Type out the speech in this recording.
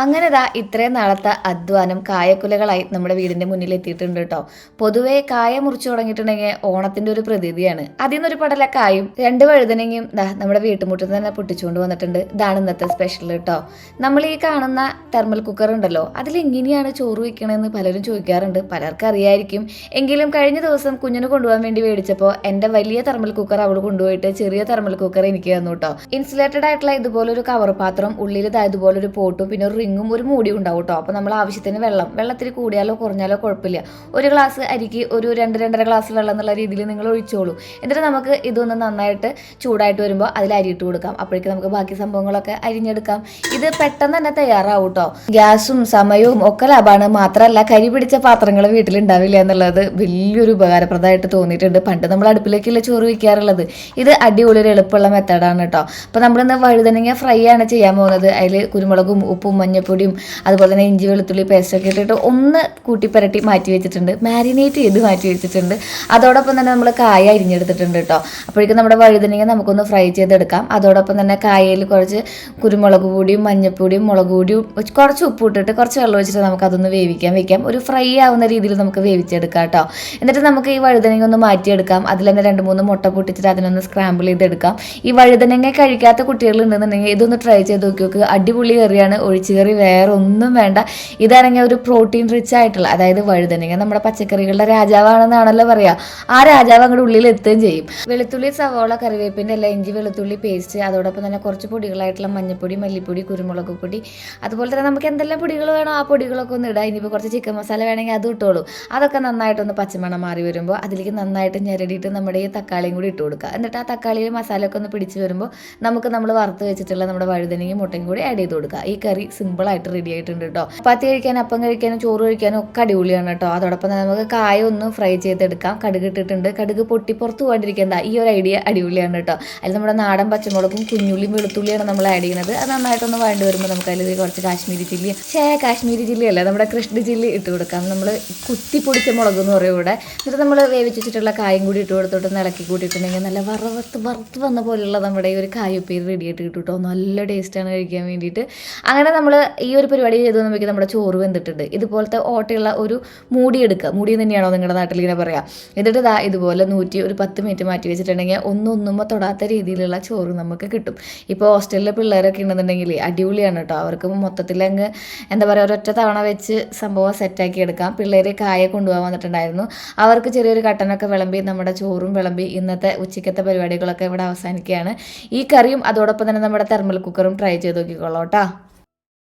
അങ്ങനെ ദാ ഇത്രയും നാളത്തെ അധ്വാനം കായക്കുലകളായി നമ്മുടെ വീടിന്റെ മുന്നിൽ എത്തിയിട്ടുണ്ട് കേട്ടോ പൊതുവെ കായ മുറിച്ചു തുടങ്ങിയിട്ടുണ്ടെങ്കിൽ ഓണത്തിന്റെ ഒരു പ്രതീതിയാണ്. അതിൽ നിന്നൊരു പടല കായും രണ്ട് വഴുതനങ്ങയും ദാ നമ്മുടെ വീട്ടുമുറ്റത്ത് തന്നെ പൊട്ടിച്ചുകൊണ്ട് വന്നിട്ടുണ്ട്. ഇതാണ് ഇന്നത്തെ സ്പെഷ്യൽ കേട്ടോ നമ്മൾ ഈ കാണുന്ന തെർമൽ കുക്കർ ഉണ്ടല്ലോ അതിൽ എങ്ങനെയാണ് ചോറ് വയ്ക്കണമെന്ന് പലരും ചോദിക്കാറുണ്ട്. പലർക്കും അറിയായിരിക്കും. എങ്കിലും കഴിഞ്ഞ ദിവസം കുഞ്ഞിന് കൊണ്ടുപോകാൻ വേണ്ടി മേടിച്ചപ്പോൾ എന്റെ വലിയ തെർമൽ കുക്കർ അവൾ കൊണ്ടുപോയിട്ട് ചെറിയ തെർമൽ കുക്കർ എനിക്ക് തന്നു കേട്ടോ ഇൻസുലേറ്റഡ് ആയിട്ടുള്ള ഇതുപോലൊരു കവർ പാത്രം ഉള്ളിൽ ഇതായതുപോലെ ഇതുപോലൊരു പോട്ടും പിന്നെ ഒരു റിങ്ങും ഒരു മൂടിയും ഉണ്ടാവും കേട്ടോ അപ്പോൾ നമ്മൾ ആവശ്യത്തിന് വെള്ളം വെള്ളത്തിൽ കൂടിയാലോ കുറഞ്ഞാലോ കുഴപ്പമില്ല. ഒരു ഗ്ലാസ് അരിക്ക് ഒരു രണ്ട് രണ്ടര ഗ്ലാസ് വെള്ളം എന്നുള്ള രീതിയിൽ നിങ്ങൾ ഒഴിച്ചോളൂ. എന്നിട്ട് നമുക്ക് ഇതൊന്ന് നന്നായിട്ട് ചൂടായിട്ട് വരുമ്പോൾ അതിൽ അരിയിട്ട് കൊടുക്കാം. അപ്പോഴേക്കും നമുക്ക് ബാക്കി സംഭവങ്ങളൊക്കെ അരിഞ്ഞെടുക്കാം. ഇത് പെട്ടെന്ന് തന്നെ തയ്യാറാവും കേട്ടോ ഗ്യാസും സമയവും ഒക്കെ ലാഭമാണ്. മാത്രമല്ല കരി പിടിച്ച പാത്രങ്ങൾ വീട്ടിലുണ്ടാവില്ല എന്നുള്ളത് വലിയൊരു ഉപകാരപ്രദമായിട്ട് തോന്നിയിട്ടുണ്ട്. പണ്ട് നമ്മൾ അടുപ്പിലേക്കുള്ള ചോറ് വയ്ക്കാറുള്ളത്. ഇത് അടിപൊളി ഒരു എളുപ്പമുള്ള മെത്തേഡാണ് കേട്ടോ അപ്പോൾ നമ്മളിന്ന് വഴുതനങ്ങ ഫ്രൈ ആണ് ചെയ്യാൻ പോകുന്നത്. അതിൽ കുരുമുളകും ഉപ്പും മഞ്ഞപ്പൊടിയും അതുപോലെ തന്നെ ഇഞ്ചി വെളുത്തുള്ളി പേസ്റ്റൊക്കെ ഇട്ടിട്ട് ഒന്ന് കൂട്ടിപ്പരട്ടി മാറ്റി വെച്ചിട്ടുണ്ട്. മാരിനേറ്റ് ചെയ്ത് മാറ്റി വെച്ചിട്ടുണ്ട്. അതോടൊപ്പം തന്നെ നമ്മൾ കായ അരിഞ്ഞെടുത്തിട്ടുണ്ട് കേട്ടോ അപ്പോഴേക്കും നമ്മുടെ വഴുതനങ്ങ നമുക്കൊന്ന് ഫ്രൈ ചെയ്തെടുക്കാം. അതോടൊപ്പം തന്നെ കായയിൽ കുറച്ച് കുരുമുളക് പൊടിയും മഞ്ഞപ്പൊടിയും മുളക് പൊടിയും കുറച്ച് ഉപ്പ് ഇട്ടിട്ട് കുറച്ച് വെള്ളം വെച്ചിട്ട് നമുക്ക് അതൊന്ന് വേവിക്കാൻ വെക്കാം. ഒരു ഫ്രൈ ആവുന്ന രീതിയിൽ നമുക്ക് വേവിച്ചെടുക്കാം കേട്ടോ എന്നിട്ട് നമുക്ക് ഈ വഴുതനങ്ങ ഒന്ന് മാറ്റിയെടുക്കാം. അതിൽ തന്നെ രണ്ട് മൂന്ന് മുട്ട പൊട്ടിച്ചിട്ട് അതിനൊന്ന് സ്ക്രാമ്പിൾ ചെയ്തെടുക്കാം. ഈ വഴുതനങ്ങ കഴിക്കാത്ത കുട്ടികളുണ്ടെന്നുണ്ടെങ്കിൽ ഇതൊന്ന് ട്രൈ ചെയ്ത് നോക്കി നോക്ക്. അടിപൊളി കറിയാണ്. ഒഴിച്ചു കറി വേറെ ഒന്നും വേണ്ട. ഇതാണെങ്കിൽ ഒരു പ്രോട്ടീൻ റിച്ച് ആയിട്ടുള്ള അതായത് വഴുതനങ്ങ നമ്മുടെ പച്ചക്കറികളുടെ രാജാവാണെന്നാണല്ലോ പറയാ. ആ രാജാവ് അങ്ങോട്ട് ഉള്ളിൽ എത്തുകയും ചെയ്യും. വെളുത്തുള്ളി സവോള കറിവേപ്പിന്റെ എല്ലാം ഇഞ്ചി വെളുത്തുള്ളി പേസ്റ്റ് അതോടൊപ്പം തന്നെ കുറച്ച് പൊടികളായിട്ടുള്ള മഞ്ഞപ്പൊടി മല്ലിപ്പൊടി കുരുമുളക് പൊടി. അതുപോലെ തന്നെ നമുക്ക് എന്തെല്ലാം പൊടികൾ വേണോ ആ പൊടികളൊക്കെ ഒന്ന് ഇടാം. ഇനിയിപ്പോൾ കുറച്ച് ചിക്കൻ മസാല വേണമെങ്കിൽ അത് ഇട്ടോളൂ. അതൊക്കെ നന്നായിട്ടൊന്ന് പച്ചമണം മാറി വരുമ്പോൾ അതിലേക്ക് നന്നായിട്ട് ഞെരടിയിട്ട് നമ്മുടെ ഈ തക്കാളിയും കൂടി ഇട്ട് കൊടുക്കുക. എന്നിട്ട് ആ തക്കാളിയിൽ മസാലയൊക്കെ ഒന്ന് പിടിച്ച് വരുമ്പോൾ നമുക്ക് നമ്മൾ വറുത്ത് വെച്ചിട്ടുള്ള നമ്മുടെ വഴുതനങ്ങയും മുട്ടയും കൂടി ആഡ് ചെയ്ത് കൊടുക്കുക. ഈ കറി സിമ്പിളായിട്ട് റെഡി ആയിട്ടുണ്ട് കേട്ടോ പത്തി കഴിക്കാനും അപ്പം കഴിക്കാനും ചോറ് കഴിക്കാനും ഒക്കെ അടിപൊളിയാണ് കേട്ടോ അതോടൊപ്പം തന്നെ നമുക്ക് കായ ഒന്ന് ഫ്രൈ ചെയ്തെടുക്കാം. കടുക് ഇട്ടിട്ടുണ്ട്. കടുക് പൊട്ടി പുറത്ത് പോകാണ്ടിരിക്കേണ്ട. ഈ ഒരു ഐഡിയ അടിപൊളിയാണ് കേട്ടോ അതിൽ നമ്മുടെ നാടൻ പച്ചമുളകും കുഞ്ഞുള്ളിയും വെളുത്തുള്ളിയാണ് നമ്മൾ ആഡ് ചെയ്യുന്നത്. അത് നന്നായിട്ടൊന്ന് വേണ്ടി വരുമ്പോൾ നമുക്ക് അതിൽ കുറച്ച് കാശ്മീരി ചില്ലി. ഛേ കാശ്മീരി ചില്ലി അല്ല. നമ്മുടെ കൃഷ്ണ ചില്ലി ഇട്ട് കൊടുക്കാം. നമ്മൾ കുത്തി പൊടിച്ച മുളക് എന്ന് പറയും ഇവിടെ. എന്നിട്ട് നമ്മൾ വേവിച്ച് വെച്ചിട്ടുള്ള കായും കൂടി ഇട്ട് കൊടുത്തിട്ട് ഇളക്കി കൂട്ടിയിട്ടുണ്ടെങ്കിൽ നല്ല വറവത്ത് വറുത്ത് വന്ന പോലെയുള്ള നമ്മുടെ ഈ ഒരു കായുപ്പേര് റെഡി ആയിട്ട് കിട്ടും കേട്ടോ നല്ല ടേസ്റ്റാണ് കഴിക്കാൻ വേണ്ടിയിട്ട്. അങ്ങനെ നമ്മൾ ഈ ഒരു പരിപാടി ചെയ്തു നോക്കി നമ്മുടെ ചോറ് വെന്തിട്ടുണ്ട്. ഇതുപോലത്തെ ഓട്ടയുള്ള ഒരു മൂടി എടുക്കുക. മൂടി തന്നെയാണോ നിങ്ങളുടെ നാട്ടിൽ ഇങ്ങനെ പറയാം? എന്നിട്ട് ദാ ഇതുപോലെ നൂറ്റി ഒരു പത്ത് മിനിറ്റ് മാറ്റി വെച്ചിട്ടുണ്ടെങ്കിൽ ഒന്നും ഒന്നുമ്പോൾ തൊടാത്ത രീതിയിലുള്ള ചോറ് നമുക്ക് കിട്ടും. ഇപ്പോൾ ഹോസ്റ്റലിലെ പിള്ളേരൊക്കെ ഉണ്ടെന്നുണ്ടെങ്കിൽ അടിപൊളിയാണ് കേട്ടോ. അവർക്ക് മൊത്തത്തിൽ അങ്ങ് എന്താ പറയുക ഒരൊറ്റ തവണ വെച്ച് സംഭവം സെറ്റാക്കി എടുക്കാം. പിള്ളേരെ കായ കൊണ്ടുപോകാൻ വന്നിട്ടുണ്ടായിരുന്നു. അവർക്ക് ചെറിയൊരു കട്ടനൊക്കെ വിളമ്പി നമ്മുടെ ചോറും വിളമ്പി ഇന്നത്തെ ഉച്ചക്കത്തെ പരിപാടികളൊക്കെ ഇവിടെ അവസാനിക്കുകയാണ്. ഈ കറിയും അതോടൊപ്പം തന്നെ നമ്മുടെ തെർമൽ കുക്കറും ട്രൈ ചെയ്ത് നോക്കിക്കോളാം കേട്ടോ.